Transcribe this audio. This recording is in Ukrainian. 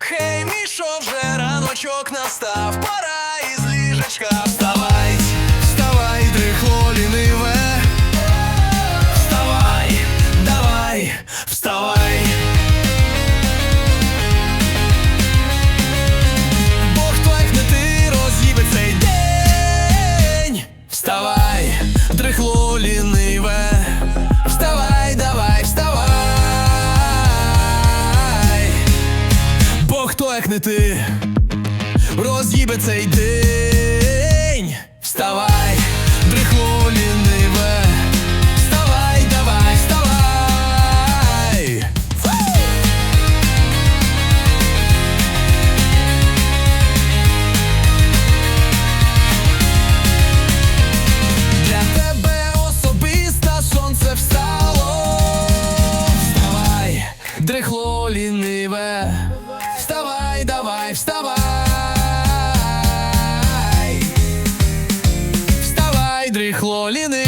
Хей, мішо, вже раночок настав, пора із ліжечка вставай, вставай, дрихло ліниве, вставай, давай, вставай. Як не ти роз'їбе цей день. Вставай, дрихло ліниве, вставай, давай, вставай. Фу! Для тебе особисто сонце встало. Вставай, дрихло ліниве. Давай, давай, вставай, вставай, дрихло лины.